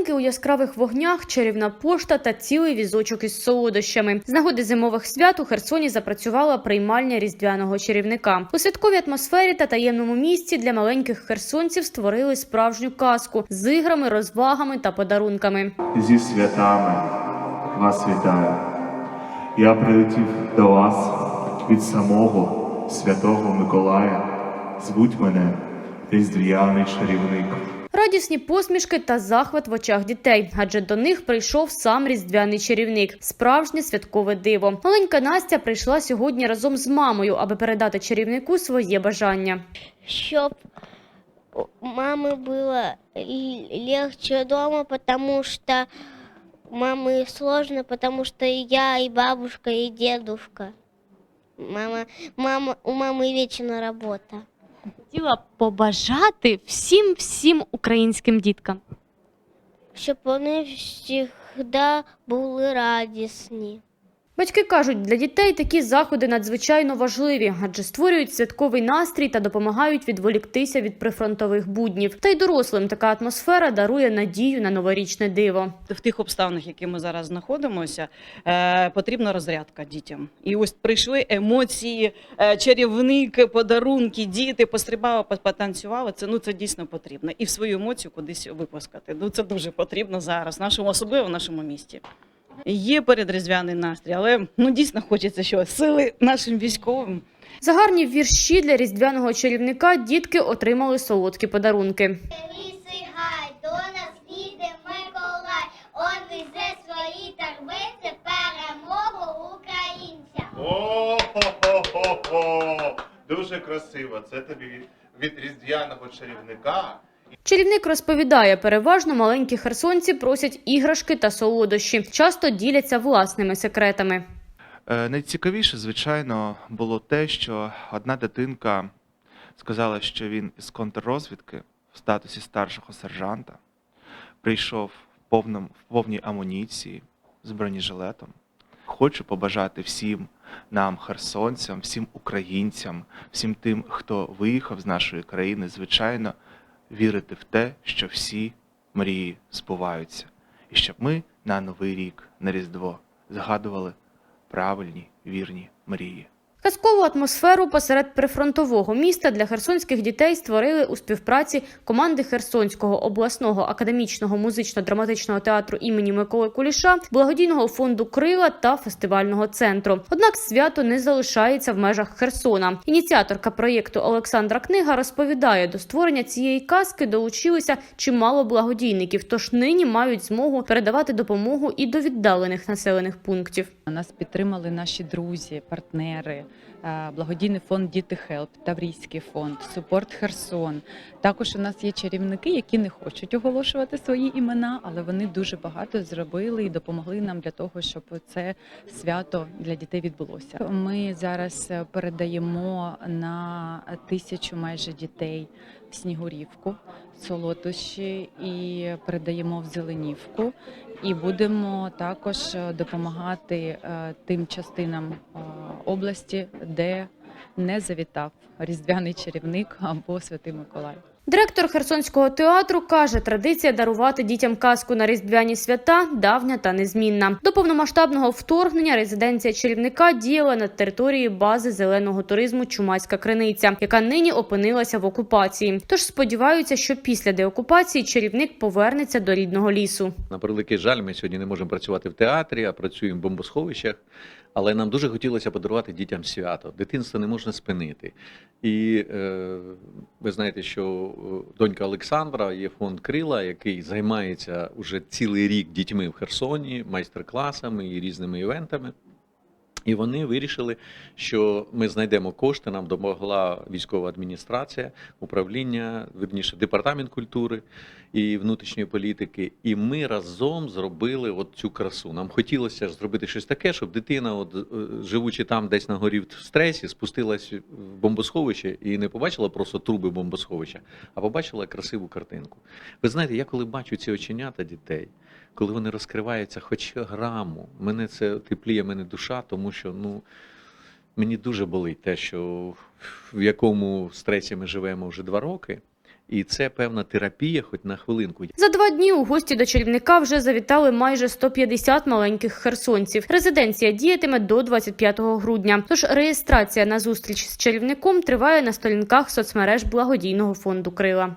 Ялинки у яскравих вогнях, чарівна пошта та цілий візочок із солодощами. З нагоди зимових свят у Херсоні запрацювала приймальня різдвяного чарівника. У святковій атмосфері та таємному місці для маленьких херсонців створили справжню казку з іграми, розвагами та подарунками. зі святами вас вітаю. Я прилетів до вас від самого святого Миколая. Звуть мене Різдвяний чарівник Радісні посмішки та захват в очах дітей, адже до них прийшов сам різдвяний чарівник, справжнє святкове диво. Маленька Настя прийшла сьогодні разом з мамою, аби передати чарівнику своє бажання. щоб у мамы было л- легче дома, потому что мамы сложно, потому что и я, и бабушка, и дедушка. Мама, мама, у мамы вечно работа. Хотіла побажати всім всім українським діткам. Щоб вони завжди були радісні. Батьки кажуть, для дітей такі заходи надзвичайно важливі, адже створюють святковий настрій та допомагають відволіктися від прифронтових буднів. Та й дорослим така атмосфера дарує надію на новорічне диво. в тих обставинах, які ми зараз знаходимося, е, потрібна розрядка дітям. І ось прийшли емоції, е, чарівник, подарунки, діти пострибали, по- потанцювали. Це ну це дійсно потрібно. І в свою емоцію кудись випускати. Ну це дуже потрібно зараз, нашому особливо в нашому місті. Є передріздвяний настрій, але ну дійсно хочеться що сили нашим військовим. За гарні вірші для різдвяного чарівника дітки отримали солодкі подарунки. До нас їде Миколай, он везе свої торбиці перемогу українцям. О-хо-хо-хо-хо! Дуже красиво. Це тобі від, від різдвяного чарівника. Чарівник розповідає, переважно маленькі херсонці просять іграшки та солодощі, часто діляться власними секретами. Е, Найцікавіше, звичайно, було те, що одна дитинка сказала, що він із контррозвідки в статусі старшого сержанта прийшов в, повному, в повній амуніції з бронежилетом. Хочу побажати всім нам, херсонцям, всім українцям, всім тим, хто виїхав з нашої країни, звичайно, вірити в те, що всі мрії збуваються, і щоб ми на Новий рік, на Різдво згадували правильні вірні мрії. Казкову атмосферу посеред прифронтового міста для херсонських дітей створили у співпраці команди Херсонського обласного академічного музично-драматичного театру імені Миколи Куліша, благодійного фонду Крила та фестивального центру. Однак свято не залишається в межах Херсона. Ініціаторка проєкту Олександра Книга розповідає, до створення цієї казки долучилися чимало благодійників, тож нині мають змогу передавати допомогу і до віддалених населених пунктів. Нас підтримали наші друзі, партнери, благодійний фонд Діти Хелп, Таврійський фонд, Супорт Херсон. Також у нас є чарівники, які не хочуть оголошувати свої імена, але вони дуже багато зробили і допомогли нам для того, щоб це свято для дітей відбулося. Ми зараз е, передаємо на тисячу майже дітей Снігурівку солодощі і передаємо в Зеленівку. І будемо також е, допомагати е, тим частинам е, області, де не завітав різдвяний чарівник або святий Миколай. Директор Херсонського театру каже, традиція дарувати дітям казку на різдвяні свята давня та незмінна. До повномасштабного вторгнення резиденція чарівника діяла на території бази зеленого туризму Чумацька криниця, яка нині опинилася в окупації. Тож сподіваються, що після деокупації чарівник повернеться до рідного лісу. На превеликий жаль, ми сьогодні не можемо працювати в театрі, а працюємо в бомбосховищах. Але нам дуже хотілося подарувати дітям свято. Дитинство не можна спинити. І е, ви знаєте, що е, донька Олександра є фонд Крила, який займається уже цілий рік дітьми в Херсоні, майстер-класами і різними івентами. І вони вирішили, що ми знайдемо кошти. Нам допомогла військова адміністрація, управління, верніше, департамент культури і внутрішньої політики. І ми разом зробили от цю красу. Нам хотілося зробити щось таке, щоб дитина, от е, живучи там, десь на горі в стресі, спустилась в бомбосховище і не побачила просто труби бомбосховища, а побачила красиву картинку. Ви знаєте, я коли бачу ці оченята дітей коли вони розкриваються хоч граму, мене це тепліє мене душа, що ну, мені дуже болить те, що в якому стресі ми живемо вже два роки. І це певна терапія, хоч на хвилинку. За два дні у гості до чарівника вже завітали майже 150 маленьких херсонців. Резиденція діятиме до 25 грудня. Тож реєстрація на зустріч з чарівником триває на сторінках соцмереж благодійного фонду Крила.